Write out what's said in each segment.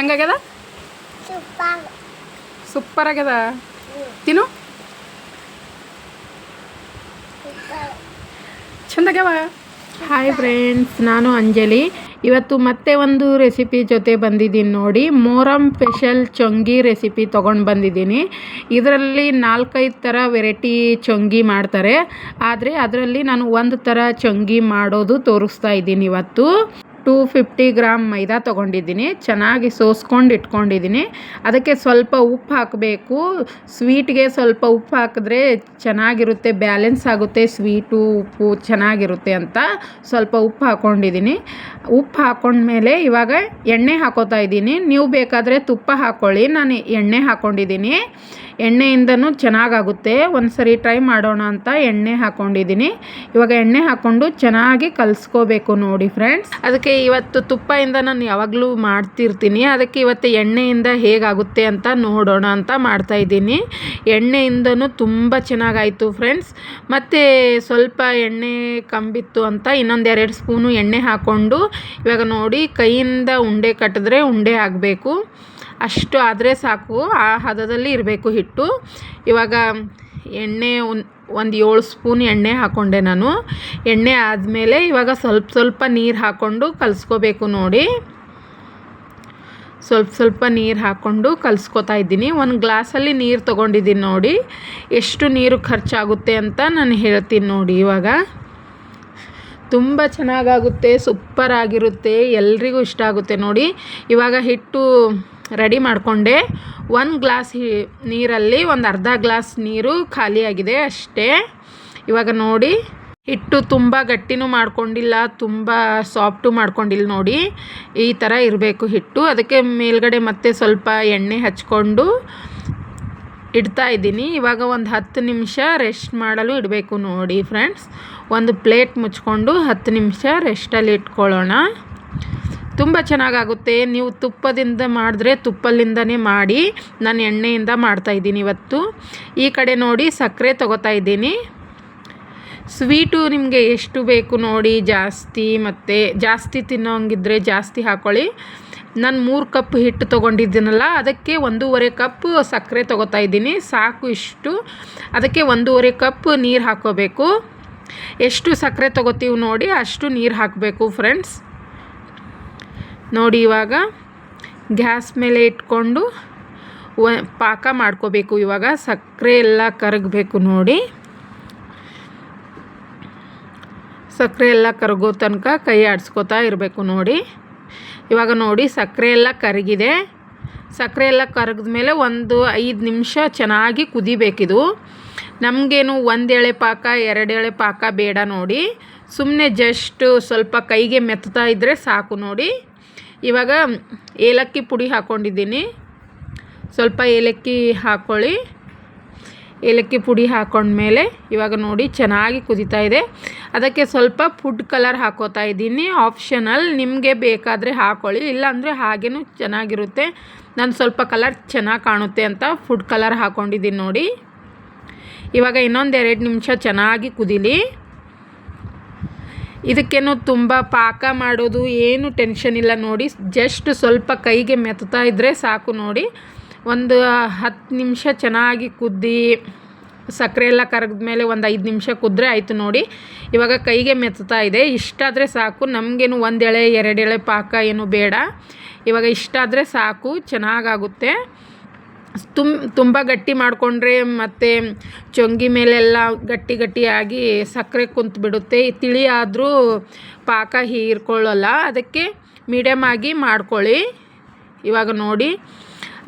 ಹೆಂಗಾಗ್ಯದ? Super ಆಗ್ಯದ ತಿನ್ನು. ಚಂದಾಗ್ಯವ? Hi friends ನಾನು ಅಂಜಲಿ. ಇವತ್ತು ಮತ್ತೆ ಒಂದು ರೆಸಿಪಿ ಜೊತೆ ಬಂದಿದ್ದೀನಿ ನೋಡಿ. ಮೋರಮ್ ಸ್ಪೆಷಲ್ ಚೊಂಗಿ ರೆಸಿಪಿ ತೊಗೊಂಡು ಬಂದಿದ್ದೀನಿ. ಇದರಲ್ಲಿ ನಾಲ್ಕೈದು ಥರ ವೆರೈಟಿ ಚೊಂಗಿ ಮಾಡ್ತಾರೆ. ಆದರೆ ಅದರಲ್ಲಿ ನಾನು ಒಂದು ಥರ ಚೊಂಗಿ ಮಾಡೋದು ತೋರಿಸ್ತಾ ಇದ್ದೀನಿ ಇವತ್ತು. ಟೂ ಫಿಫ್ಟಿ ಗ್ರಾಮ್ ಮೈದಾ ತೊಗೊಂಡಿದ್ದೀನಿ. ಚೆನ್ನಾಗಿ ಸೋಸ್ಕೊಂಡು ಇಟ್ಕೊಂಡಿದ್ದೀನಿ. ಅದಕ್ಕೆ ಸ್ವಲ್ಪ ಉಪ್ಪು ಹಾಕಬೇಕು. ಸ್ವೀಟ್ಗೆ ಸ್ವಲ್ಪ ಉಪ್ಪು ಹಾಕಿದ್ರೆ ಚೆನ್ನಾಗಿರುತ್ತೆ, ಬ್ಯಾಲೆನ್ಸ್ ಆಗುತ್ತೆ. ಸ್ವೀಟು, ಉಪ್ಪು ಚೆನ್ನಾಗಿರುತ್ತೆ ಅಂತ ಸ್ವಲ್ಪ ಉಪ್ಪು ಹಾಕ್ಕೊಂಡಿದ್ದೀನಿ ಉಪ್ಪು ಹಾಕ್ಕೊಂಡ್ಮೇಲೆ ಇವಾಗ ಎಣ್ಣೆ ಹಾಕೋತಾ ಇದ್ದೀನಿ. ನೀವು ಬೇಕಾದರೆ ತುಪ್ಪ ಹಾಕ್ಕೊಳ್ಳಿ ನಾನು ಎಣ್ಣೆ ಹಾಕ್ಕೊಂಡಿದ್ದೀನಿ ಎಣ್ಣೆಯಿಂದನೂ ಚೆನ್ನಾಗಾಗುತ್ತೆ. ಒಂದು ಸರಿ ಟ್ರೈ ಮಾಡೋಣ ಅಂತ ಎಣ್ಣೆ ಹಾಕ್ಕೊಂಡಿದ್ದೀನಿ ಇವಾಗ ಎಣ್ಣೆ ಹಾಕ್ಕೊಂಡು ಚೆನ್ನಾಗಿ ಕಲಿಸ್ಕೋಬೇಕು ನೋಡಿ ಫ್ರೆಂಡ್ಸ್. ಅದಕ್ಕೆ ಇವತ್ತು ತುಪ್ಪದಿಂದ ನಾನು ಯಾವಾಗಲೂ ಮಾಡ್ತಿರ್ತೀನಿ. ಅದಕ್ಕೆ ಇವತ್ತು ಎಣ್ಣೆಯಿಂದ ಹೇಗಾಗುತ್ತೆ ಅಂತ ನೋಡೋಣ ಅಂತ ಮಾಡ್ತಾ ಇದ್ದೀನಿ. ಎಣ್ಣೆಯಿಂದನೂ ತುಂಬ ಚೆನ್ನಾಗಾಯಿತು ಫ್ರೆಂಡ್ಸ್. ಮತ್ತು ಸ್ವಲ್ಪ ಎಣ್ಣೆ ಕಂಬಿತ್ತು ಅಂತ ಇನ್ನೊಂದು ಎರಡು ಸ್ಪೂನು ಎಣ್ಣೆ ಹಾಕ್ಕೊಂಡು ಇವಾಗ ನೋಡಿ ಕೈಯಿಂದ ಉಂಡೆ ಕಟ್ಟಿದ್ರೆ ಉಂಡೆ ಆಗಬೇಕು. ಅಷ್ಟು ಆದರೆ ಸಾಕು. ಆ ಹದದಲ್ಲಿ ಇರಬೇಕು ಹಿಟ್ಟು. ಇವಾಗ ಎಣ್ಣೆ ಒಂದು ಏಳು ಸ್ಪೂನ್ ಎಣ್ಣೆ ಹಾಕ್ಕೊಂಡೆ ನಾನು. ಎಣ್ಣೆ ಆದಮೇಲೆ ಇವಾಗ ಸ್ವಲ್ಪ ಸ್ವಲ್ಪ ನೀರು ಹಾಕ್ಕೊಂಡು ಕಲಿಸ್ಕೋಬೇಕು ನೋಡಿ. ಸ್ವಲ್ಪ ಸ್ವಲ್ಪ ನೀರು ಹಾಕ್ಕೊಂಡು ಕಲಿಸ್ಕೊತಾ ಇದ್ದೀನಿ. ಒಂದು ಗ್ಲಾಸಲ್ಲಿ ನೀರು ತೊಗೊಂಡಿದ್ದೀನಿ ನೋಡಿ. ಎಷ್ಟು ನೀರು ಖರ್ಚಾಗುತ್ತೆ ಅಂತ ನಾನು ಹೇಳ್ತೀನಿ ನೋಡಿ ಇವಾಗ. ತುಂಬ ಚೆನ್ನಾಗಾಗುತ್ತೆ ಸೂಪರ್ ಆಗಿರುತ್ತೆ ಎಲ್ರಿಗೂ ಇಷ್ಟ ಆಗುತ್ತೆ ನೋಡಿ. ಇವಾಗ ಹಿಟ್ಟು ರೆಡಿ ಮಾಡಿಕೊಂಡೆ. ಒಂದು ಗ್ಲಾಸ್ ನೀರಲ್ಲಿ ಒಂದು ಅರ್ಧ ಗ್ಲಾಸ್ ನೀರು ಖಾಲಿಯಾಗಿದೆ ಅಷ್ಟೇ. ಇವಾಗ ನೋಡಿ, ಹಿಟ್ಟು ತುಂಬ ಗಟ್ಟಿನೂ ಮಾಡ್ಕೊಂಡಿಲ್ಲ, ತುಂಬ ಸಾಫ್ಟು ಮಾಡ್ಕೊಂಡಿಲ್ಲ ನೋಡಿ. ಈ ಥರ ಇರಬೇಕು ಹಿಟ್ಟು. ಅದಕ್ಕೆ ಮೇಲ್ಗಡೆ ಮತ್ತೆ ಸ್ವಲ್ಪ ಎಣ್ಣೆ ಹಚ್ಕೊಂಡು ಇಡ್ತಾ ಇದ್ದೀನಿ. ಇವಾಗ ಒಂದು ಹತ್ತು ನಿಮಿಷ ರೆಸ್ಟ್ ಮಾಡಲು ಇಡಬೇಕು ನೋಡಿ ಫ್ರೆಂಡ್ಸ್. ಒಂದು ಪ್ಲೇಟ್ ಮುಚ್ಕೊಂಡು ಹತ್ತು ನಿಮಿಷ ರೆಸ್ಟಲ್ಲಿ ಇಟ್ಕೊಳ್ಳೋಣ. ತುಂಬ ಚೆನ್ನಾಗಾಗುತ್ತೆ. ನೀವು ತುಪ್ಪದಿಂದ ಮಾಡಿದ್ರೆ ತುಪ್ಪಲಿಂದನೇ ಮಾಡಿ ನಾನು ಎಣ್ಣೆಯಿಂದ ಮಾಡ್ತಾ ಇದ್ದೀನಿ ಇವತ್ತು. ಈ ಕಡೆ ನೋಡಿ ಸಕ್ಕರೆ ತೊಗೋತಾ ಇದ್ದೀನಿ. ಸ್ವೀಟು ನಿಮಗೆ ಎಷ್ಟು ಬೇಕು ನೋಡಿ ಜಾಸ್ತಿ ಮತ್ತು ಜಾಸ್ತಿ ತಿನ್ನೋಂಗಿದ್ರೆ ಜಾಸ್ತಿ ಹಾಕ್ಕೊಳ್ಳಿ ನಾನು ಮೂರು ಕಪ್ ಹಿಟ್ಟು ತೊಗೊಂಡಿದ್ದೀನಲ್ಲ, ಅದಕ್ಕೆ ಒಂದೂವರೆ ಕಪ್ ಸಕ್ಕರೆ ತೊಗೋತಾ ಇದ್ದೀನಿ. ಸಾಕು ಇಷ್ಟು. ಅದಕ್ಕೆ ಒಂದೂವರೆ ಕಪ್ ನೀರು ಹಾಕೋಬೇಕು. ಎಷ್ಟು ಸಕ್ಕರೆ ತೊಗೋತೀವಿ ನೋಡಿ ಅಷ್ಟು ನೀರು ಹಾಕಬೇಕು ಫ್ರೆಂಡ್ಸ್ ನೋಡಿ ಇವಾಗ ಗ್ಯಾಸ್ ಮೇಲೆ ಇಟ್ಕೊಂಡು ಪಾಕ ಮಾಡ್ಕೋಬೇಕು. ಇವಾಗ ಸಕ್ಕರೆ ಎಲ್ಲ ಕರಗಬೇಕು ನೋಡಿ. ಸಕ್ಕರೆ ಎಲ್ಲ ಕರಗೋ ತನಕ ಕೈ ಆಡಿಸ್ಕೊತಾ ಇರಬೇಕು ನೋಡಿ. ಇವಾಗ ನೋಡಿ ಸಕ್ಕರೆ ಎಲ್ಲ ಕರಗಿದೆ. ಸಕ್ಕರೆ ಎಲ್ಲ ಕರಗಿದ ಮೇಲೆ ಒಂದು ಐದು ನಿಮಿಷ ಚೆನ್ನಾಗಿ ಕುದಿಬೇಕಿದು. ನಮಗೇನು ಒಂದು ಪಾಕ, ಎರಡು ಎಳೆ ಪಾಕ ಬೇಡ ನೋಡಿ. ಸುಮ್ಮನೆ ಜಸ್ಟ್ ಸ್ವಲ್ಪ ಕೈಗೆ ಮೆತ್ತಾ ಇದ್ದರೆ ಸಾಕು ನೋಡಿ. ಇವಾಗ ಏಲಕ್ಕಿ ಪುಡಿ ಹಾಕ್ಕೊಂಡಿದ್ದೀನಿ ಸ್ವಲ್ಪ ಏಲಕ್ಕಿ ಹಾಕ್ಕೊಳ್ಳಿ ಏಲಕ್ಕಿ ಪುಡಿ ಹಾಕ್ಕೊಂಡ್ಮೇಲೆ ಇವಾಗ ನೋಡಿ ಚೆನ್ನಾಗಿ ಕುದೀತಾ ಇದೆ. ಅದಕ್ಕೆ ಸ್ವಲ್ಪ ಫುಡ್ ಕಲರ್ ಹಾಕೋತಾ ಇದ್ದೀನಿ. ಆಪ್ಷನಲ್ ನಿಮಗೆ ಬೇಕಾದರೆ ಹಾಕ್ಕೊಳ್ಳಿ ಇಲ್ಲಾಂದರೆ ಹಾಗೇನೂ ಚೆನ್ನಾಗಿರುತ್ತೆ. ನಾನು ಸ್ವಲ್ಪ ಕಲರ್ ಚೆನ್ನಾಗಿ ಕಾಣುತ್ತೆ ಅಂತ ಫುಡ್ ಕಲರ್ ಹಾಕ್ಕೊಂಡಿದ್ದೀನಿ ನೋಡಿ. ಇವಾಗ ಇನ್ನೊಂದು ಎರಡು ನಿಮಿಷ ಚೆನ್ನಾಗಿ ಕುದೀಲಿ. ಇದಕ್ಕೇನು ತುಂಬ ಪಾಕ ಮಾಡೋದು ಏನು ಟೆನ್ಷನ್ ಇಲ್ಲ ನೋಡಿ. ಜಸ್ಟ್ ಸ್ವಲ್ಪ ಕೈಗೆ ಮೆತ್ತಾ ಇದ್ದರೆ ಸಾಕು ನೋಡಿ. ಒಂದು ಹತ್ತು ನಿಮಿಷ ಚೆನ್ನಾಗಿ ಕುದ್ದಿ, ಸಕ್ಕರೆ ಎಲ್ಲ ಕರಗಿದ ಮೇಲೆ ಒಂದು ಐದು ನಿಮಿಷ ಕುದ್ರೆ ಆಯಿತು ನೋಡಿ. ಇವಾಗ ಕೈಗೆ ಮೆತ್ತಾ ಇದೆ. ಇಷ್ಟಾದರೆ ಸಾಕು. ನಮಗೇನು ಒಂದು ಎಳೆ, ಎರಡು ಎಳೆ ಪಾಕ ಏನು ಬೇಡ. ಇವಾಗ ಇಷ್ಟಾದರೆ ಸಾಕು. ಚೆನ್ನಾಗಾಗುತ್ತೆ. ತುಮ್ ತುಂಬ ಗಟ್ಟಿ ಮಾಡಿಕೊಂಡ್ರೆ ಮತ್ತು ಚೊಂಗಿ ಮೇಲೆಲ್ಲ ಗಟ್ಟಿ ಗಟ್ಟಿಯಾಗಿ ಸಕ್ಕರೆ ಕುಂತು ಬಿಡುತ್ತೆ. ತಿಳಿ ಆದರೂ ಪಾಕ ಹೀರ್ಕೊಳ್ಳೋಲ್ಲ. ಅದಕ್ಕೆ ಮೀಡಿಯಮ್ ಆಗಿ ಮಾಡ್ಕೊಳ್ಳಿ. ಇವಾಗ ನೋಡಿ,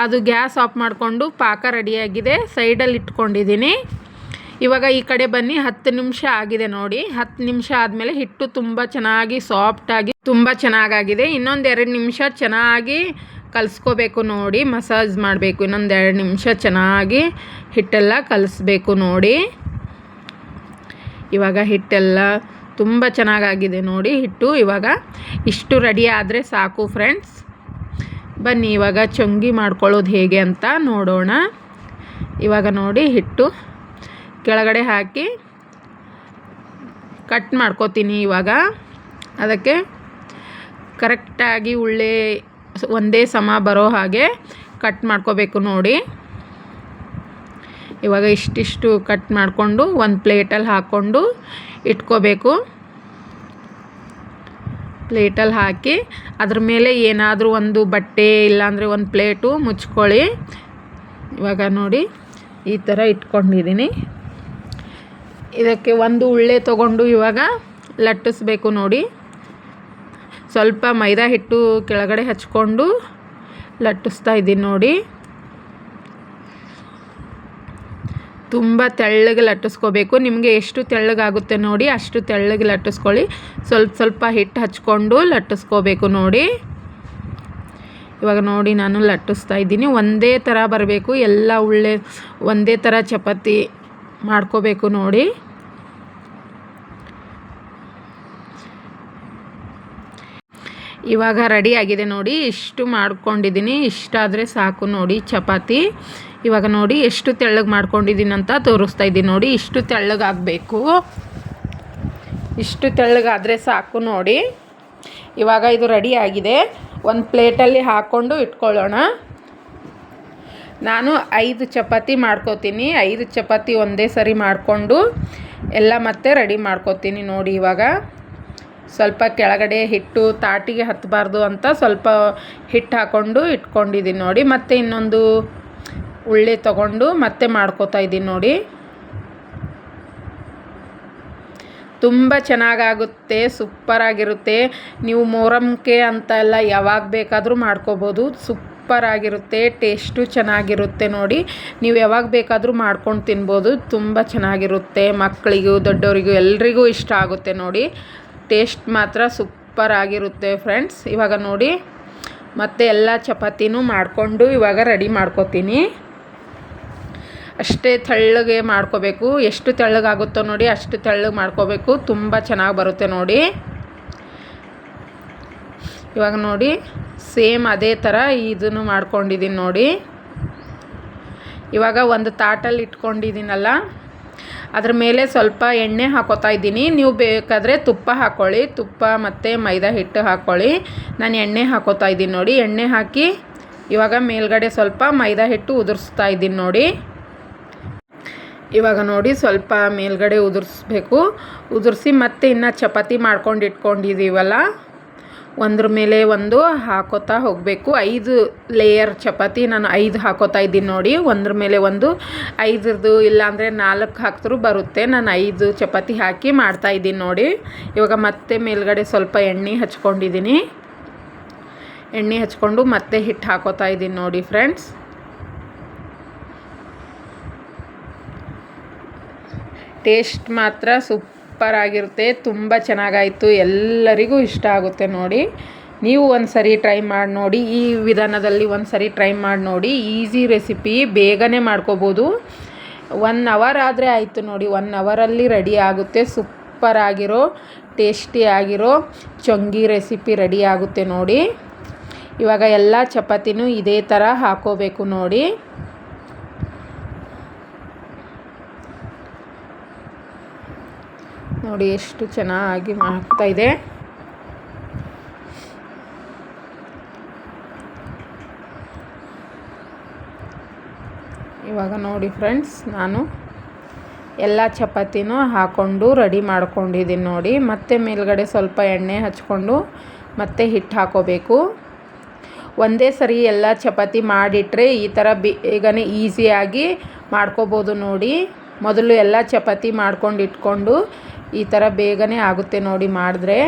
ಅದು ಗ್ಯಾಸ್ ಆಫ್ ಮಾಡಿಕೊಂಡು ಪಾಕ ರೆಡಿಯಾಗಿದೆ ಸೈಡಲ್ಲಿ ಇಟ್ಕೊಂಡಿದ್ದೀನಿ. ಇವಾಗ ಈ ಕಡೆ ಬನ್ನಿ, ಹತ್ತು ನಿಮಿಷ ಆಗಿದೆ ನೋಡಿ. ಹತ್ತು ನಿಮಿಷ ಆದಮೇಲೆ ಹಿಟ್ಟು ತುಂಬ ಚೆನ್ನಾಗಿ ಸಾಫ್ಟಾಗಿ ತುಂಬ ಚೆನ್ನಾಗಾಗಿದೆ. ಇನ್ನೊಂದು ಎರಡು ನಿಮಿಷ ಚೆನ್ನಾಗಿ ಕಲಿಸ್ಕೋಬೇಕು ನೋಡಿ, ಮಸಾಜ್ ಮಾಡಬೇಕು. ಇನ್ನೊಂದು ಎರಡು ನಿಮಿಷ ಚೆನ್ನಾಗಿ ಹಿಟ್ಟೆಲ್ಲ ಕಲಿಸ್ಬೇಕು ನೋಡಿ. ಇವಾಗ ಹಿಟ್ಟೆಲ್ಲ ತುಂಬ ಚೆನ್ನಾಗಾಗಿದೆ ನೋಡಿ ಹಿಟ್ಟು. ಇವಾಗ ಇಷ್ಟು ರೆಡಿ ಆದರೆ ಸಾಕು ಫ್ರೆಂಡ್ಸ್ ಬನ್ನಿ, ಇವಾಗ ಚೊಂಗಿ ಮಾಡ್ಕೊಳ್ಳೋದು ಹೇಗೆ ಅಂತ ನೋಡೋಣ. ಇವಾಗ ನೋಡಿ ಹಿಟ್ಟು ಕೆಳಗಡೆ ಹಾಕಿ ಕಟ್ ಮಾಡ್ಕೋತೀನಿ ಇವಾಗ. ಅದಕ್ಕೆ ಕರೆಕ್ಟಾಗಿ ಉಳ್ಳೆ ಒಂದೇ ಸಮ ಬರೋ ಹಾಗೆ ಕಟ್ ಮಾಡ್ಕೋಬೇಕು ನೋಡಿ. ಇವಾಗ ಇಷ್ಟಿಷ್ಟು ಕಟ್ ಮಾಡಿಕೊಂಡು ಒಂದು ಪ್ಲೇಟಲ್ಲಿ ಹಾಕ್ಕೊಂಡು ಇಟ್ಕೋಬೇಕು. ಪ್ಲೇಟಲ್ಲಿ ಹಾಕಿ ಅದ್ರ ಮೇಲೆ ಏನಾದರೂ ಒಂದು ಬಟ್ಟೆ ಇಲ್ಲಾಂದರೆ ಒಂದು ಪ್ಲೇಟು ಮುಚ್ಕೊಳ್ಳಿ. ಇವಾಗ ನೋಡಿ ಈ ಥರ ಇಟ್ಕೊಂಡಿದ್ದೀನಿ. ಇದಕ್ಕೆ ಒಂದು ಉಳ್ಳೆ ತೊಗೊಂಡು ಇವಾಗ ಲಟ್ಟಿಸ್ಬೇಕು ನೋಡಿ. ಸ್ವಲ್ಪ ಮೈದಾ ಹಿಟ್ಟು ಕೆಳಗಡೆ ಹಚ್ಕೊಂಡು ಲಟ್ಟಿಸ್ತಾ ಇದ್ದೀನಿ ನೋಡಿ. ತುಂಬ ತೆಳ್ಳಗೆ ಲಟ್ಟಿಸ್ಕೋಬೇಕು. ನಿಮಗೆ ಎಷ್ಟು ತೆಳ್ಳಗಾಗುತ್ತೆ ನೋಡಿ, ಅಷ್ಟು ತೆಳ್ಳಗೆ ಲಟ್ಟಿಸ್ಕೊಳ್ಳಿ. ಸ್ವಲ್ಪ ಸ್ವಲ್ಪ ಹಿಟ್ಟು ಹಚ್ಕೊಂಡು ಲಟ್ಟಿಸ್ಕೋಬೇಕು ನೋಡಿ. ಇವಾಗ ನೋಡಿ ನಾನು ಲಟ್ಟಿಸ್ತಾ ಇದ್ದೀನಿ. ಒಂದೇ ಥರ ಬರಬೇಕು. ಎಲ್ಲ ಉಳ್ಳೆ ಒಂದೇ ಥರ ಚಪಾತಿ ಮಾಡ್ಕೋಬೇಕು ನೋಡಿ. ಇವಾಗ ರೆಡಿ ಆಗಿದೆ ನೋಡಿ, ಇಷ್ಟು ಮಾಡ್ಕೊಂಡಿದ್ದೀನಿ. ಇಷ್ಟಾದರೆ ಸಾಕು ನೋಡಿ ಚಪಾತಿ. ಇವಾಗ ನೋಡಿ ಎಷ್ಟು ತೆಳ್ಳಗೆ ಮಾಡ್ಕೊಂಡಿದ್ದೀನಿ ಅಂತ ತೋರಿಸ್ತಾ ಇದ್ದೀನಿ ನೋಡಿ, ಇಷ್ಟು ತೆಳ್ಳಗಾಗಬೇಕು ಇಷ್ಟು ತೆಳ್ಳಗಾದರೆ ಸಾಕು ನೋಡಿ. ಇವಾಗ ಇದು ರೆಡಿ ಆಗಿದೆ. ಒಂದು ಪ್ಲೇಟಲ್ಲಿ ಹಾಕ್ಕೊಂಡು ಇಟ್ಕೊಳ್ಳೋಣ. ನಾನು ಐದು ಚಪಾತಿ ಮಾಡ್ಕೋತೀನಿ. ಐದು ಚಪಾತಿ ಒಂದೇ ಸರಿ ಮಾಡಿಕೊಂಡು ಎಲ್ಲ ಮತ್ತೆ ರೆಡಿ ಮಾಡ್ಕೋತೀನಿ ನೋಡಿ ಇವಾಗ. ಸ್ವಲ್ಪ ಕೆಳಗಡೆ ಹಿಟ್ಟು ತಾಟಿಗೆ ಹತ್ತಬಾರ್ದು ಅಂತ ಸ್ವಲ್ಪ ಹಿಟ್ಟು ಹಾಕ್ಕೊಂಡು ಇಟ್ಕೊಂಡಿದ್ದೀನಿ ನೋಡಿ. ಮತ್ತು ಇನ್ನೊಂದು ಉಳ್ಳಿ ತಗೊಂಡು ಮತ್ತೆ ಮಾಡ್ಕೋತಾ ಇದ್ದೀನಿ ನೋಡಿ. ತುಂಬ ಚೆನ್ನಾಗಾಗುತ್ತೆ ಸೂಪ್ಪರಾಗಿರುತ್ತೆ ನೀವು ಮೋರಂಕೆ ಅಂತ ಎಲ್ಲ ಯಾವಾಗ ಬೇಕಾದರೂ ಮಾಡ್ಕೋಬೋದು. ಸೂಪ್ಪರಾಗಿರುತ್ತೆ ಟೇಸ್ಟು ಚೆನ್ನಾಗಿರುತ್ತೆ ನೋಡಿ. ನೀವು ಯಾವಾಗ ಬೇಕಾದರೂ ಮಾಡ್ಕೊಂಡು ತಿನ್ಬೋದು, ತುಂಬ ಚೆನ್ನಾಗಿರುತ್ತೆ. ಮಕ್ಕಳಿಗೂ, ದೊಡ್ಡವರಿಗೂ, ಎಲ್ರಿಗೂ ಇಷ್ಟ ಆಗುತ್ತೆ ನೋಡಿ. ಟೇಸ್ಟ್ ಮಾತ್ರ ಸೂಪರ್ ಆಗಿರುತ್ತೆ ಫ್ರೆಂಡ್ಸ್. ಇವಾಗ ನೋಡಿ, ಮತ್ತೆ ಎಲ್ಲ ಚಪಾತಿನೂ ಮಾಡಿಕೊಂಡು ಇವಾಗ ರೆಡಿ ಮಾಡ್ಕೋತೀನಿ. ಅಷ್ಟೇ ತೆಳ್ಳಗೆ ಮಾಡ್ಕೋಬೇಕು. ಎಷ್ಟು ತೆಳ್ಳಗಾಗುತ್ತೋ ನೋಡಿ ಅಷ್ಟು ತೆಳ್ಳಗೆ ಮಾಡ್ಕೋಬೇಕು. ತುಂಬ ಚೆನ್ನಾಗಿ ಬರುತ್ತೆ ನೋಡಿ. ಇವಾಗ ನೋಡಿ, ಸೇಮ್ ಅದೇ ಥರ ಇದನ್ನು ಮಾಡ್ಕೊಂಡಿದ್ದೀನಿ ನೋಡಿ. ಇವಾಗ ಒಂದು ತಾಟಲ್ಲಿ ಇಟ್ಕೊಂಡಿದ್ದೀನಲ್ಲ ಅದ್ರ ಮೇಲೆ ಸ್ವಲ್ಪ ಎಣ್ಣೆ ಹಾಕೋತಾ ಇದ್ದೀನಿ. ನೀವು ಬೇಕಾದರೆ ತುಪ್ಪ ಹಾಕ್ಕೊಳ್ಳಿ ತುಪ್ಪ ಮತ್ತು ಮೈದಾ ಹಿಟ್ಟು ಹಾಕ್ಕೊಳ್ಳಿ ನಾನು ಎಣ್ಣೆ ಹಾಕೋತಾ ಇದ್ದೀನಿ ನೋಡಿ. ಎಣ್ಣೆ ಹಾಕಿ ಇವಾಗ ಮೇಲ್ಗಡೆ ಸ್ವಲ್ಪ ಮೈದಾ ಹಿಟ್ಟು ಉದುರಿಸ್ತಾ ಇದ್ದೀನಿ ನೋಡಿ. ಇವಾಗ ನೋಡಿ ಸ್ವಲ್ಪ ಮೇಲ್ಗಡೆ ಉದುರಿಸ್ಬೇಕು. ಉದುರಿಸಿ ಮತ್ತೆ ಇನ್ನು ಚಪಾತಿ ಮಾಡ್ಕೊಂಡು ಇಟ್ಕೊಂಡಿದ್ದೀವಲ್ಲ. ಒಂದ್ರ ಮೇಲೆ ಒಂದು ಹಾಕೋತಾ ಹೋಗಬೇಕು. ಐದು ಲೇಯರ್ ಚಪಾತಿ ನಾನು ಐದು ಹಾಕೋತಾ ಇದ್ದೀನಿ ನೋಡಿ. ಒಂದ್ರ ಮೇಲೆ ಒಂದು ಐದರದು ಇಲ್ಲಾಂದರೆ ನಾಲ್ಕು ಹಾಕಿದ್ರು ಬರುತ್ತೆ. ನಾನು ಐದು ಚಪಾತಿ ಹಾಕಿ ಮಾಡ್ತಾ ಇದ್ದೀನಿ ನೋಡಿ. ಇವಾಗ ಮತ್ತೆ ಮೇಲ್ಗಡೆ ಸ್ವಲ್ಪ ಎಣ್ಣೆ ಹಚ್ಕೊಂಡಿದ್ದೀನಿ. ಎಣ್ಣೆ ಹಚ್ಕೊಂಡು ಮತ್ತೆ ಹಿಟ್ಟು ಹಾಕೋತಾ ಇದ್ದೀನಿ ನೋಡಿ ಫ್ರೆಂಡ್ಸ್. ಟೇಸ್ಟ್ ಮಾತ್ರ ಸೂಪರ್ ಆಗಿರುತ್ತೆ, ತುಂಬ ಚೆನ್ನಾಗಾಯಿತು, ಎಲ್ಲರಿಗೂ ಇಷ್ಟ ಆಗುತ್ತೆ ನೋಡಿ. ನೀವು ಒಂದು ಸರಿ ಟ್ರೈ ಮಾಡಿ ನೋಡಿ, ಈ ವಿಧಾನದಲ್ಲಿ ಒಂದು ಸರಿ ಟ್ರೈ ಮಾಡಿ ನೋಡಿ, ಈಸಿ ರೆಸಿಪಿ, ಬೇಗನೆ ಮಾಡ್ಕೋಬೋದು. ಒನ್ ಅವರ್ ಆದರೆ ಆಯಿತು ನೋಡಿ ಒನ್ ಅವರಲ್ಲಿ ರೆಡಿ ಆಗುತ್ತೆ, ಸೂಪರ್ ಆಗಿರೋ, ಟೇಸ್ಟಿ ಆಗಿರೋ ಚೊಂಗಿ ರೆಸಿಪಿ ರೆಡಿ ಆಗುತ್ತೆ ನೋಡಿ. ಇವಾಗ ಎಲ್ಲ ಚಪಾತಿನೂ ಇದೇ ಥರ ಹಾಕೋಬೇಕು ನೋಡಿ. ನೋಡಿ ಎಷ್ಟು ಚೆನ್ನಾಗಿ ಮಾಡ್ತಾ ಇದೆ. ಇವಾಗ ನೋಡಿ ಫ್ರೆಂಡ್ಸ್, ನಾನು ಎಲ್ಲ ಚಪಾತಿನೂ ಹಾಕ್ಕೊಂಡು ರೆಡಿ ಮಾಡ್ಕೊಂಡಿದ್ದೀನಿ ನೋಡಿ. ಮತ್ತೆ ಮೇಲ್ಗಡೆ ಸ್ವಲ್ಪ ಎಣ್ಣೆ ಹಚ್ಕೊಂಡು ಮತ್ತೆ ಹಿಟ್ಟು ಹಾಕೋಬೇಕು. ಒಂದೇ ಸರಿ ಎಲ್ಲ ಚಪಾತಿ ಮಾಡಿಟ್ರೆ ಈ ಥರ ಬೇಗನೆ ಈಸಿಯಾಗಿ ಮಾಡ್ಕೋಬೋದು ನೋಡಿ. ಮೊದಲು ಎಲ್ಲ ಚಪಾತಿ ಮಾಡ್ಕೊಂಡು ಇಟ್ಕೊಂಡು ಈ ಥರ ಬೇಗನೆ ಆಗುತ್ತೆ ನೋಡಿ ಮಾಡಿದ್ರೆ.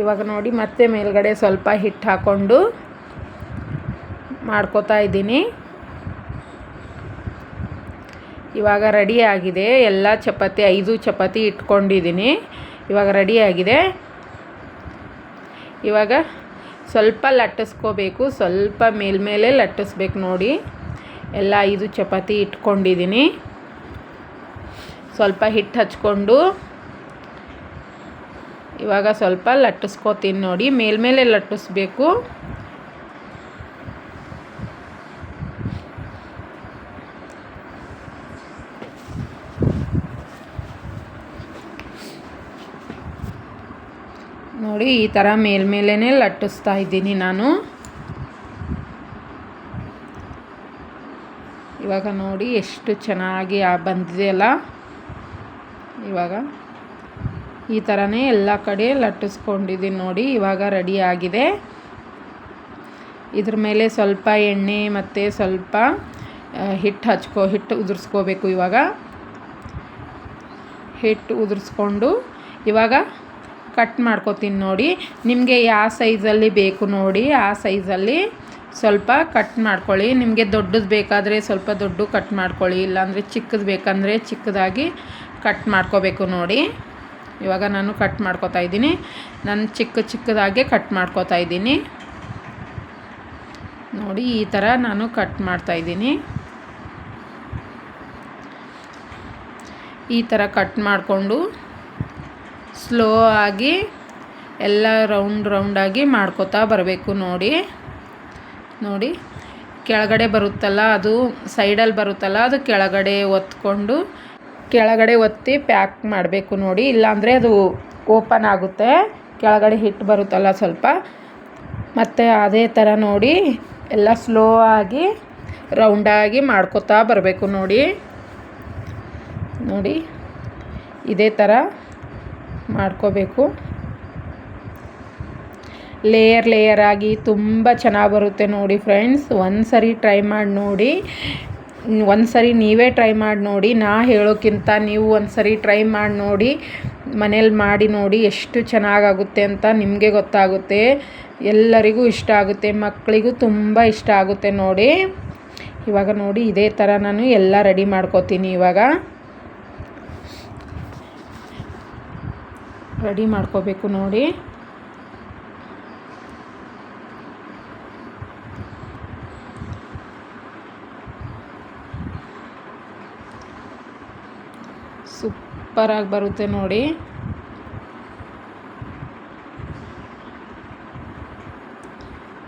ಇವಾಗ ನೋಡಿ ಮತ್ತೆ ಮೇಲ್ಗಡೆ ಸ್ವಲ್ಪ ಹಿಟ್ಟು ಹಾಕ್ಕೊಂಡು ಮಾಡ್ಕೋತಾ ಇದ್ದೀನಿ. ಇವಾಗ ರೆಡಿ ಆಗಿದೆ. ಎಲ್ಲ ಚಪಾತಿ, ಐದು ಚಪಾತಿ ಇಟ್ಕೊಂಡಿದ್ದೀನಿ. ಇವಾಗ ರೆಡಿ ಆಗಿದೆ. ಇವಾಗ ಸ್ವಲ್ಪ ಲಟ್ಟಿಸ್ಕೋಬೇಕು. ಸ್ವಲ್ಪ ಮೇಲ್ಮೇಲೆ ಲಟ್ಟಿಸ್ಬೇಕು ನೋಡಿ. ಎಲ್ಲ ಐದು ಚಪಾತಿ ಇಟ್ಕೊಂಡಿದ್ದೀನಿ. ಸ್ವಲ್ಪ ಹಿಟ್ಟು ಹಚ್ಕೊಂಡು ಇವಾಗ ಸ್ವಲ್ಪ ಲಟ್ಟಿಸ್ಕೋತೀನಿ ನೋಡಿ. ಮೇಲ್ಮೇಲೆ ಲಟ್ಟಿಸ್ಬೇಕು. ನೋಡಿ ಈ ಥರ ಮೇಲ್ಮೇಲೇ ಲಟ್ಟಿಸ್ತಾ ಇದ್ದೀನಿ ನಾನು. ಇವಾಗ ನೋಡಿ ಎಷ್ಟು ಚೆನ್ನಾಗಿ ಆ ಬಂದಿದೆಯಲ್ಲ ಇವಾಗ ಈ ಥರನೇ ಎಲ್ಲ ಕಡೆ ಲಟ್ಟಿಸ್ಕೊಂಡಿದ್ದೀನಿ ನೋಡಿ, ಇವಾಗ ರೆಡಿ ಆಗಿದೆ. ಇದ್ರ ಮೇಲೆ ಸ್ವಲ್ಪ ಎಣ್ಣೆ ಮತ್ತು ಸ್ವಲ್ಪ ಹಿಟ್ಟು ಹಚ್ಕೋ, ಹಿಟ್ಟು ಉದುರಿಸ್ಕೋಬೇಕು ಇವಾಗ. ಹಿಟ್ಟು ಉದುರಿಸ್ಕೊಂಡು ಇವಾಗ ಕಟ್ ಮಾಡ್ಕೊತೀನಿ ನೋಡಿ. ನಿಮಗೆ ಯಾವ ಸೈಜಲ್ಲಿ ಬೇಕು ನೋಡಿ, ಆ ಸೈಜಲ್ಲಿ ಸ್ವಲ್ಪ ಕಟ್ ಮಾಡ್ಕೊಳ್ಳಿ. ನಿಮಗೆ ದೊಡ್ಡದು ಬೇಕಾದರೆ ಸ್ವಲ್ಪ ದೊಡ್ಡ ಕಟ್ ಮಾಡ್ಕೊಳ್ಳಿ. ಇಲ್ಲಾಂದರೆ ಚಿಕ್ಕದು ಬೇಕಂದರೆ ಚಿಕ್ಕದಾಗಿ ಕಟ್ ಮಾಡ್ಕೋಬೇಕು ನೋಡಿ. ಇವಾಗ ನಾನು ಕಟ್ ಮಾಡ್ಕೊತಾ ಇದ್ದೀನಿ. ನಾನು ಚಿಕ್ಕ ಚಿಕ್ಕದಾಗೆ ಕಟ್ ಮಾಡ್ಕೋತಾ ಇದ್ದೀನಿ. ನೋಡಿ, ಈ ಥರ ನಾನು ಕಟ್ ಮಾಡ್ತಾ ಇದ್ದೀನಿ. ಈ ಥರ ಕಟ್ ಮಾಡಿಕೊಂಡು ಸ್ಲೋ ಆಗಿ ಎಲ್ಲ ರೌಂಡ್ ರೌಂಡಾಗಿ ಮಾಡ್ಕೋತಾ ಬರಬೇಕು ನೋಡಿ. ನೋಡಿ. ಕೆಳಗಡೆ ಬರುತ್ತಲ್ಲ, ಅದು ಸೈಡಲ್ಲಿ ಬರುತ್ತಲ್ಲ, ಅದು ಕೆಳಗಡೆ ಒತ್ಕೊಂಡು, ಕೆಳಗಡೆ ಒತ್ತಿ ಪ್ಯಾಕ್ ಮಾಡಬೇಕು ನೋಡಿ. ಇಲ್ಲಾಂದರೆ ಅದು ಓಪನ್ ಆಗುತ್ತೆ. ಕೆಳಗಡೆ ಹಿಟ್ಟು ಬರುತ್ತಲ್ಲ ಸ್ವಲ್ಪ. ಮತ್ತು ಅದೇ ಥರ ನೋಡಿ, ಎಲ್ಲ ಸ್ಲೋ ಆಗಿ ರೌಂಡಾಗಿ ಮಾಡ್ಕೋತಾ ಬರಬೇಕು ನೋಡಿ. ನೋಡಿ, ಇದೇ ಥರ ಮಾಡ್ಕೋಬೇಕು. ಲೇಯರ್ ಲೇಯರ್ ಆಗಿ ತುಂಬ ಚೆನ್ನಾಗಿ ಬರುತ್ತೆ ನೋಡಿ ಫ್ರೆಂಡ್ಸ್ ಒಂದು ಸರಿ ಟ್ರೈ ಮಾಡಿ ನೋಡಿ. ಒಂದು ಸರಿ ನೀವೇ ಟ್ರೈ ಮಾಡಿ ನೋಡಿ. ನಾ ಹೇಳೋಕ್ಕಿಂತ ನೀವು ಒಂದು ಸರಿ ಟ್ರೈ ಮಾಡಿ ನೋಡಿ. ಮನೇಲಿ ಮಾಡಿ ನೋಡಿ ಎಷ್ಟು ಚೆನ್ನಾಗಾಗುತ್ತೆ ಅಂತ ನಿಮಗೆ ಗೊತ್ತಾಗುತ್ತೆ. ಎಲ್ಲರಿಗೂ ಇಷ್ಟ ಆಗುತ್ತೆ. ಮಕ್ಕಳಿಗೂ ತುಂಬ ಇಷ್ಟ ಆಗುತ್ತೆ ನೋಡಿ. ಇವಾಗ ನೋಡಿ ಇದೇ ಥರ ನಾನು ಎಲ್ಲ ರೆಡಿ ಮಾಡ್ಕೋತೀನಿ ಇವಾಗ. ರೆಡಿ ಮಾಡ್ಕೋಬೇಕು ನೋಡಿ. ಸೂಪರಾಗಿ ಬರುತ್ತೆ ನೋಡಿ.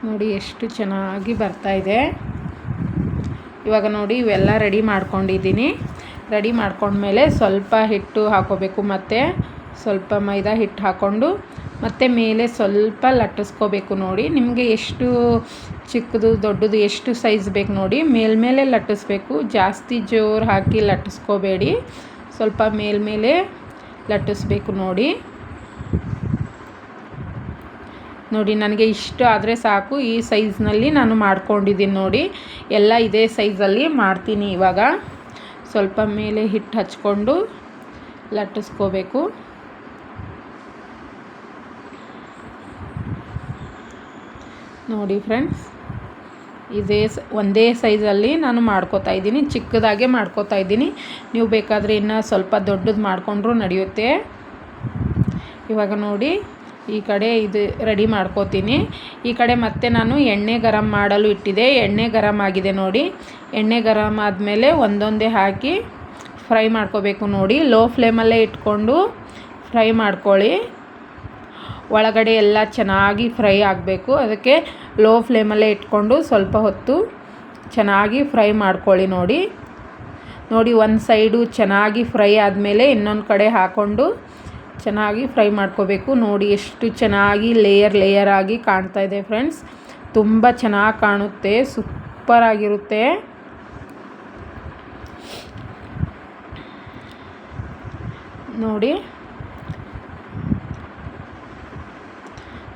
ನೋಡಿ ಎಷ್ಟು ಚೆನ್ನಾಗಿ ಬರ್ತಾ ಇದೆ. ಇವಾಗ ನೋಡಿ ಇವೆಲ್ಲ ರೆಡಿ ಮಾಡ್ಕೊಂಡಿದ್ದೀನಿ. ರೆಡಿ ಮಾಡ್ಕೊಂಡ್ಮೇಲೆ ಸ್ವಲ್ಪ ಹಿಟ್ಟು ಹಾಕೋಬೇಕು ಮತ್ತು. ಸ್ವಲ್ಪ ಮೈದಾ ಹಿಟ್ಟು ಹಾಕ್ಕೊಂಡು ಮತ್ತು ಮೇಲೆ ಸ್ವಲ್ಪ ಲಟ್ಟಿಸ್ಕೋಬೇಕು ನೋಡಿ. ನಿಮಗೆ ಎಷ್ಟು ಚಿಕ್ಕದು ದೊಡ್ಡದು ಎಷ್ಟು ಸೈಜ್ ಬೇಕು ನೋಡಿ. ಮೇಲ್ಮೇಲೆ ಲಟ್ಟಿಸ್ಬೇಕು. ಜಾಸ್ತಿ ಜೋರು ಹಾಕಿ ಲಟ್ಟಿಸ್ಕೋಬೇಡಿ. ಸ್ವಲ್ಪ ಮೇಲ್ಮೇಲೆ ಲಟ್ಟಿಸ್ಬೇಕು ನೋಡಿ. ನೋಡಿ, ನನಗೆ ಇಷ್ಟು ಆದರೆ ಸಾಕು. ಈ ಸೈಜ್ನಲ್ಲಿ ನಾನು ಮಾಡ್ಕೊಂಡಿದ್ದೀನಿ ನೋಡಿ. ಎಲ್ಲ ಇದೇ ಸೈಜಲ್ಲಿ ಮಾಡ್ತೀನಿ ಇವಾಗ. ಸ್ವಲ್ಪ ಮೇಲೆ ಹಿಟ್ಟು ಹಚ್ಕೊಂಡು ಲಟ್ಟಿಸ್ಕೋಬೇಕು. ನೋಡಿ ಫ್ರೆಂಡ್ಸ್ ಇದೇ ಒಂದೇ ಸೈಜಲ್ಲಿ ನಾನು ಮಾಡ್ಕೋತಾ ಇದ್ದೀನಿ, ಚಿಕ್ಕದಾಗೆ ಮಾಡ್ಕೋತಾ ಇದ್ದೀನಿ. ನೀವು ಬೇಕಾದರೆ ಇನ್ನು ಸ್ವಲ್ಪ ದೊಡ್ಡದು ಮಾಡಿಕೊಂಡ್ರೂ ನಡೆಯುತ್ತೆ. ಇವಾಗ ನೋಡಿ, ಈ ಕಡೆ ಇದು ರೆಡಿ ಮಾಡ್ಕೋತೀನಿ. ಈ ಕಡೆ ಮತ್ತೆ ನಾನು ಎಣ್ಣೆ ಗರಂ ಮಾಡಲು ಇಟ್ಟಿದೆ. ಎಣ್ಣೆ ಗರಂ ಆಗಿದೆ ನೋಡಿ. ಎಣ್ಣೆ ಗರಂ ಆದಮೇಲೆ ಒಂದೊಂದೇ ಹಾಕಿ ಫ್ರೈ ಮಾಡ್ಕೋಬೇಕು ನೋಡಿ. ಲೋ ಫ್ಲೇಮಲ್ಲೇ ಇಟ್ಕೊಂಡು ಫ್ರೈ ಮಾಡ್ಕೊಳ್ಳಿ. ಒಳಗಡೆ ಎಲ್ಲ ಚೆನ್ನಾಗಿ ಫ್ರೈ ಆಗಬೇಕು. ಅದಕ್ಕೆ ಲೋ ಫ್ಲೇಮಲ್ಲೇ ಇಟ್ಕೊಂಡು ಸ್ವಲ್ಪ ಹೊತ್ತು ಚೆನ್ನಾಗಿ ಫ್ರೈ ಮಾಡ್ಕೊಳ್ಳಿ ನೋಡಿ. ನೋಡಿ ಒಂದು ಸೈಡು ಚೆನ್ನಾಗಿ ಫ್ರೈ ಆದಮೇಲೆ ಇನ್ನೊಂದು ಕಡೆ ಹಾಕ್ಕೊಂಡು ಚೆನ್ನಾಗಿ ಫ್ರೈ ಮಾಡ್ಕೋಬೇಕು. ನೋಡಿ ಎಷ್ಟು ಚೆನ್ನಾಗಿ ಲೇಯರ್ ಲೇಯರ್ ಆಗಿ ಕಾಣ್ತಾ ಇದೆ ಫ್ರೆಂಡ್ಸ್. ತುಂಬ ಚೆನ್ನಾಗಿ ಕಾಣುತ್ತೆ. ಸೂಪರ್ ಆಗಿರುತ್ತೆ. ನೋಡಿ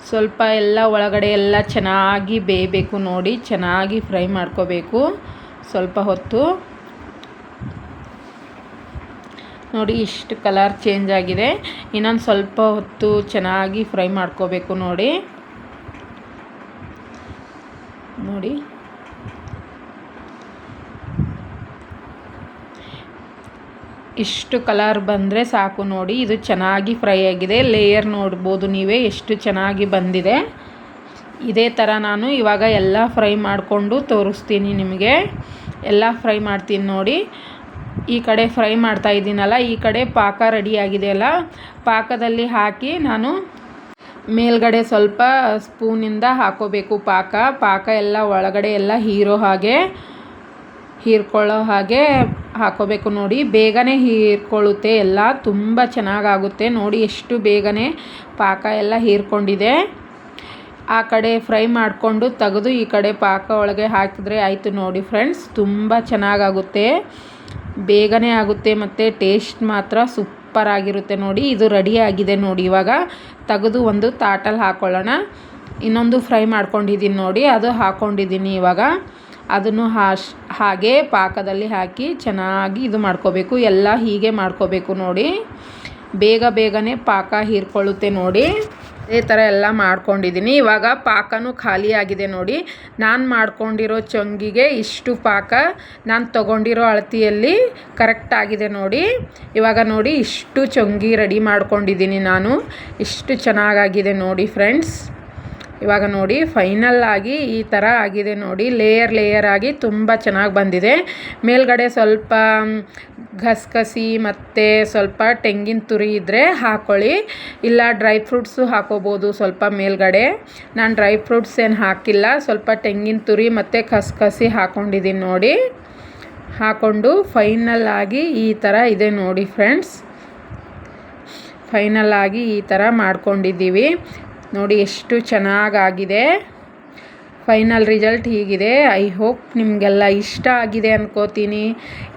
ಸ್ವಲ್ಪ ಎಲ್ಲ ಒಳಗಡೆ ಎಲ್ಲ ಚೆನ್ನಾಗಿ ಬೇಯಬೇಕು ನೋಡಿ, ಚೆನ್ನಾಗಿ ಫ್ರೈ ಮಾಡ್ಕೋಬೇಕು. ಸ್ವಲ್ಪ ಹೊತ್ತು. ನೋಡಿ, ಇಷ್ಟು ಕಲರ್ ಚೇಂಜ್ ಆಗಿದೆ. ಇನ್ನೊಂದು ಸ್ವಲ್ಪ ಹೊತ್ತು ಚೆನ್ನಾಗಿ ಫ್ರೈ ಮಾಡ್ಕೋಬೇಕು ನೋಡಿ. ನೋಡಿ. ಇಷ್ಟು ಕಲರ್ ಬಂದರೆ ಸಾಕು ನೋಡಿ. ಇದು ಚೆನ್ನಾಗಿ ಫ್ರೈ ಆಗಿದೆ. ಲೇಯರ್ ನೋಡ್ಬೋದು ನೀವೇ ಎಷ್ಟು ಚೆನ್ನಾಗಿ ಬಂದಿದೆ. ಇದೇ ಥರ ನಾನು ಇವಾಗ ಎಲ್ಲ ಫ್ರೈ ಮಾಡಿಕೊಂಡು ತೋರಿಸ್ತೀನಿ ನಿಮಗೆ. ಎಲ್ಲ ಫ್ರೈ ಮಾಡ್ತೀನಿ ನೋಡಿ. ಈ ಕಡೆ ಫ್ರೈ ಮಾಡ್ತಾ ಇದ್ದೀನಲ್ಲ, ಈ ಕಡೆ ಪಾಕ ರೆಡಿಯಾಗಿದೆಯಲ್ಲ ಪಾಕದಲ್ಲಿ ಹಾಕಿ ನಾನು ಮೇಲ್ಗಡೆ ಸ್ವಲ್ಪ ಸ್ಪೂನಿಂದ ಹಾಕೋಬೇಕು ಪಾಕ. ಪಾಕ ಎಲ್ಲ ಒಳಗಡೆ ಎಲ್ಲ ಹೀರೋ ಹಾಗೆ. ಹೀರ್ಕೊಳ್ಳೋ ಹಾಗೆ ಹಾಕೋಬೇಕು ನೋಡಿ. ಬೇಗನೆ ಹೀರ್ಕೊಳ್ಳುತ್ತೆ ಎಲ್ಲ. ತುಂಬ ಚೆನ್ನಾಗಾಗುತ್ತೆ. ನೋಡಿ ಎಷ್ಟು ಬೇಗನೆ ಪಾಕ ಎಲ್ಲ ಹೀರ್ಕೊಂಡಿದೆ. ಆ ಕಡೆ ಫ್ರೈ ಮಾಡಿಕೊಂಡು ತೆಗೆದು ಈ ಕಡೆ ಪಾಕ ಒಳಗೆ ಹಾಕಿದ್ರೆ ಆಯಿತು ನೋಡಿ ಫ್ರೆಂಡ್ಸ್. ತುಂಬ ಚೆನ್ನಾಗಾಗುತ್ತೆ. ಬೇಗನೆ ಆಗುತ್ತೆ ಮತ್ತು ಟೇಸ್ಟ್ ಮಾತ್ರ ಸೂಪರ್ ಆಗಿರುತ್ತೆ ನೋಡಿ. ಇದು ರೆಡಿ ಆಗಿದೆ ನೋಡಿ ಇವಾಗ. ತೆಗೆದು ಒಂದು ತಾಟಲ್ಲಿ ಹಾಕ್ಕೊಳ್ಳೋಣ ಇನ್ನೊಂದು ಫ್ರೈ ಮಾಡ್ಕೊಂಡಿದ್ದೀನಿ ನೋಡಿ. ಅದು ಹಾಕ್ಕೊಂಡಿದ್ದೀನಿ ಇವಾಗ. ಅದನ್ನು ಹಾಶ್, ಹಾಗೆ ಪಾಕದಲ್ಲಿ ಹಾಕಿ ಚೆನ್ನಾಗಿ ಇದು ಮಾಡ್ಕೋಬೇಕು. ಎಲ್ಲ ಹೀಗೆ ಮಾಡ್ಕೋಬೇಕು ನೋಡಿ. ಬೇಗ ಬೇಗನೆ ಪಾಕ ಹೀರ್ಕೊಳ್ಳುತ್ತೆ ನೋಡಿ. ಅದೇ ಥರ ಎಲ್ಲ ಮಾಡ್ಕೊಂಡಿದ್ದೀನಿ. ಇವಾಗ ಪಾಕನೂ ಖಾಲಿಯಾಗಿದೆ ನೋಡಿ. ನಾನು ಮಾಡ್ಕೊಂಡಿರೋ ಚೊಂಗಿಗೆ ಇಷ್ಟು ಪಾಕ ನಾನು ತೊಗೊಂಡಿರೋ ಅಳತಿಯಲ್ಲಿ ಕರೆಕ್ಟ್ ಆಗಿದೆ ನೋಡಿ. ಇವಾಗ ನೋಡಿ ಇಷ್ಟು ಚೊಂಗಿ ರೆಡಿ ಮಾಡ್ಕೊಂಡಿದ್ದೀನಿ ನಾನು. ಇಷ್ಟು ಚೆನ್ನಾಗಾಗಿದೆ ನೋಡಿ ಫ್ರೆಂಡ್ಸ್. ಇವಾಗ ನೋಡಿ ಫೈನಲ್ ಆಗಿ ಈ ಥರ ಆಗಿದೆ ನೋಡಿ. ಲೇಯರ್ ಲೇಯರ್ ಆಗಿ ತುಂಬ ಚೆನ್ನಾಗಿ ಬಂದಿದೆ. ಮೇಲ್ಗಡೆ ಸ್ವಲ್ಪ ಗಸಗಸಿ ಮತ್ತು ಸ್ವಲ್ಪ ತೆಂಗಿನ ತುರಿ ಇದ್ದರೆ ಹಾಕ್ಕೊಳ್ಳಿ ಇಲ್ಲ ಡ್ರೈ ಫ್ರೂಟ್ಸು ಹಾಕೋಬೋದು ಸ್ವಲ್ಪ ಮೇಲ್ಗಡೆ. ನಾನು ಡ್ರೈ ಫ್ರೂಟ್ಸ್ ಏನು ಹಾಕಿಲ್ಲ. ಸ್ವಲ್ಪ ತೆಂಗಿನ ತುರಿ ಮತ್ತು ಕಸಕಸಿ ಹಾಕ್ಕೊಂಡಿದ್ದೀನಿ ನೋಡಿ. ಹಾಕ್ಕೊಂಡು ಫೈನಲ್ ಆಗಿ ಈ ಥರ ಇದೆ ನೋಡಿ ಫ್ರೆಂಡ್ಸ್ ಫೈನಲ್ ಆಗಿ ಈ ಥರ ಮಾಡ್ಕೊಂಡಿದ್ದೀವಿ. ನೋಡಿ ಎಷ್ಟು ಚೆನ್ನಾಗಾಗಿದೆ. ಫೈನಲ್ ರಿಸಲ್ಟ್ ಹೀಗಿದೆ. ಐ ಹೋಪ್ ನಿಮಗೆಲ್ಲ ಇಷ್ಟ ಆಗಿದೆ ಅನ್ಕೋತೀನಿ.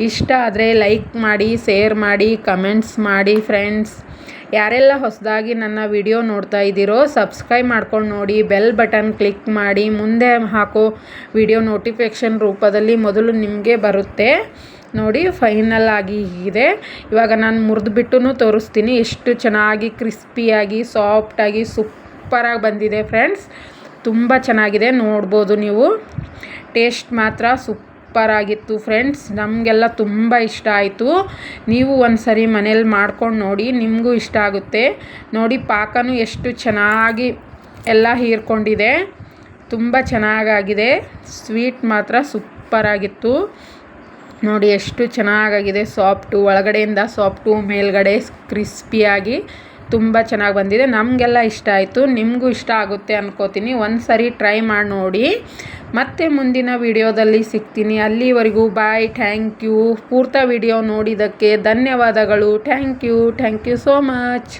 ಇಷ್ಟ ಆದರೆ ಲೈಕ್ ಮಾಡಿ ಶೇರ್ ಮಾಡಿ ಕಮೆಂಟ್ಸ್ ಮಾಡಿ ಫ್ರೆಂಡ್ಸ್ ಯಾರೆಲ್ಲ ಹೊಸದಾಗಿ ನನ್ನ ವಿಡಿಯೋ ನೋಡ್ತಾ ಇದ್ದೀರೋ ಸಬ್ಸ್ಕ್ರೈಬ್ ಮಾಡ್ಕೊಂಡು ನೋಡಿ ಬೆಲ್ ಬಟನ್ ಕ್ಲಿಕ್ ಮಾಡಿ, ಮುಂದೆ ಹಾಕೋ ವಿಡಿಯೋ ನೋಟಿಫಿಕೇಷನ್ ರೂಪದಲ್ಲಿ ಮೊದಲು ನಿಮಗೆ ಬರುತ್ತೆ. ನೋಡಿ ಫೈನಲ್ ಆಗಿ ಹೀಗಿದೆ. ಇವಾಗ ನಾನು ಮುರಿದ್ಬಿಟ್ಟು ತೋರಿಸ್ತೀನಿ. ಎಷ್ಟು ಚೆನ್ನಾಗಿ ಕ್ರಿಸ್ಪಿಯಾಗಿ ಸಾಫ್ಟಾಗಿ ಸೂಪರಾಗಿ ಬಂದಿದೆ ಫ್ರೆಂಡ್ಸ್. ತುಂಬ ಚೆನ್ನಾಗಿದೆ, ನೋಡ್ಬೋದು ನೀವು. ಟೇಸ್ಟ್ ಮಾತ್ರ ಸೂಪರಾಗಿತ್ತು ಫ್ರೆಂಡ್ಸ್. ನಮಗೆಲ್ಲ ತುಂಬ ಇಷ್ಟ ಆಯಿತು. ನೀವು ಒಂದು ಸರಿ ಮನೇಲಿ ಮಾಡ್ಕೊಂಡು ನೋಡಿ, ನಿಮಗೂ ಇಷ್ಟ ಆಗುತ್ತೆ. ನೋಡಿ, ಪಾಕನೂ ಎಷ್ಟು ಚೆನ್ನಾಗಿ ಎಲ್ಲ ಹೀರ್ಕೊಂಡಿದೆ. ತುಂಬ ಚೆನ್ನಾಗಾಗಿದೆ. ಸ್ವೀಟ್ ಮಾತ್ರ ಸೂಪರಾಗಿತ್ತು ನೋಡಿ, ಎಷ್ಟು ಚೆನ್ನಾಗಾಗಿದೆ. ಸಾಫ್ಟು ಒಳಗಡೆಯಿಂದ ಸಾಫ್ಟು ಮೇಲ್ಗಡೆ ಕ್ರಿಸ್ಪಿಯಾಗಿ. ತುಂಬ ಚೆನ್ನಾಗಿ ಬಂದಿದೆ. ನಮಗೆಲ್ಲ ಇಷ್ಟ ಆಯಿತು. ನಿಮಗೂ ಇಷ್ಟ ಆಗುತ್ತೆ ಅನ್ಕೋತೀನಿ. ಒಂದು ಸರಿ ಟ್ರೈ ಮಾಡಿ ನೋಡಿ. ಮತ್ತೆ ಮುಂದಿನ ವಿಡಿಯೋದಲ್ಲಿ ಸಿಗ್ತೀನಿ. ಅಲ್ಲಿವರೆಗೂ ಬಾಯ್ ಥ್ಯಾಂಕ್ ಯು ಪೂರ್ತ ವಿಡಿಯೋ ನೋಡಿದ್ದಕ್ಕೆ ಧನ್ಯವಾದಗಳು. Thank you thank you so much